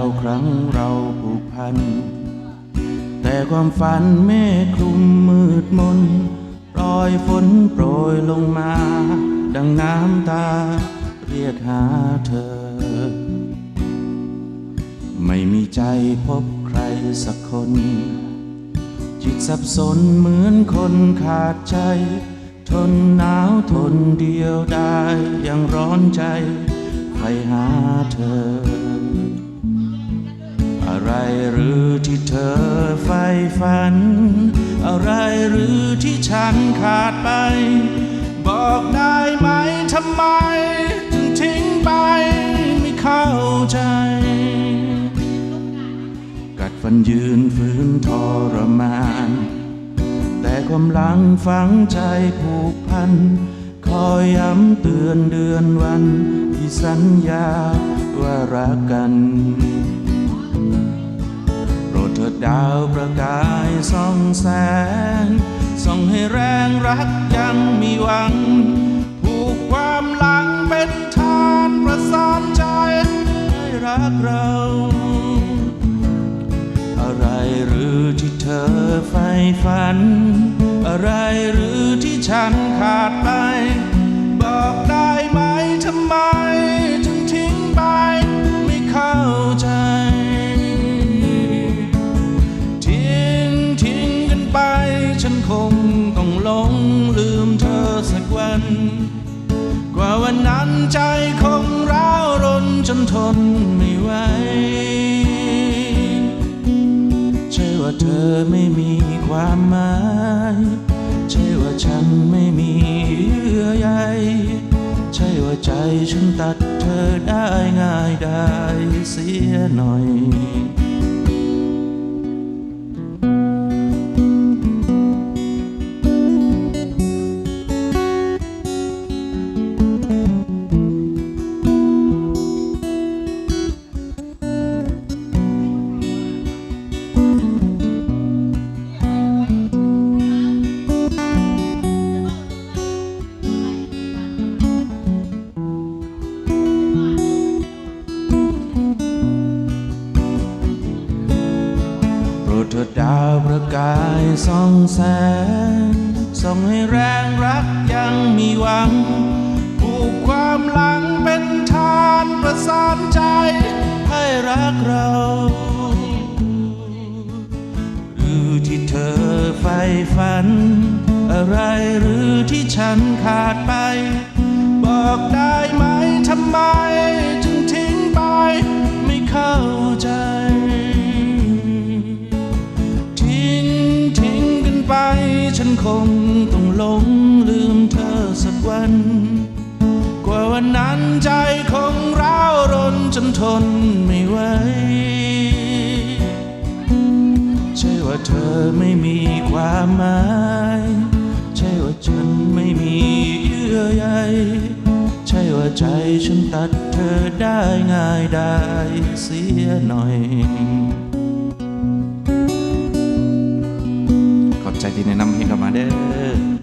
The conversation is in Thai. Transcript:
าวครั้งเราผูกพัน แต่ความฝันเมฆคลุมมืดมนปล่อยฝนโปรยลงมา ดังน้ำตา เรียกหาเธอ ไม่มีใจพบใครสักคน จิตสับสนเหมือนคนขาดใจ ทนหนาวทนเดียวได้ยังร้อนใจใครหาเธอ อะไรหรือที่เธอใฝ่ฝัน อะไรหรือที่ฉันขาดไป บอกได้ไหมทำไม ถึงทิ้งไปไม่เข้าใจ กัดฟันยืนฝืนทรมาน แต่ความหลังฝังใจผูกพัน คอยย้ำเตือนเดือนวัน ที่สัญญาว่ารักกัน ดาวประกายส่องแสง ส่องให้แรงรักยังมีหวัง ผูกความหลังเป็นทานประสานใจให้รักเรา อะไรหรือที่เธอใฝ่ฝัน อะไรหรือที่ฉันขาดไป บอก ทนไม่ไหวใช่ว่าเธอไม่มีความหมายใช่ว่าฉันไม่มีเยื่อใยใช่ว่าใจฉันตัดเธอได้ง่ายได้เสียหน่อย เถิดดาวประกายส่องแสงส่องให้แรงรักยังมีหวัง ผูกความหลังเป็นทานประสานใจให้รักเรา หรือที่เธอใฝ่ฝัน อะไรหรือที่ฉันขาดไป บอกได้ไหมทำไม จึงทิ้งไปไม่เข้าใจ กวันกว่าวันนั้นใจคงเรารนจนทนไม่ไหวใช่ว่าเธอไม่มีความหมายใช่ว่าฉันไม่มีเยื่อใยใช่ว่าใจฉันตัดเธอได้ง่ายได้เสียหน่อย ขอบใจที่แนะนำเพลงกลับมาเด้อ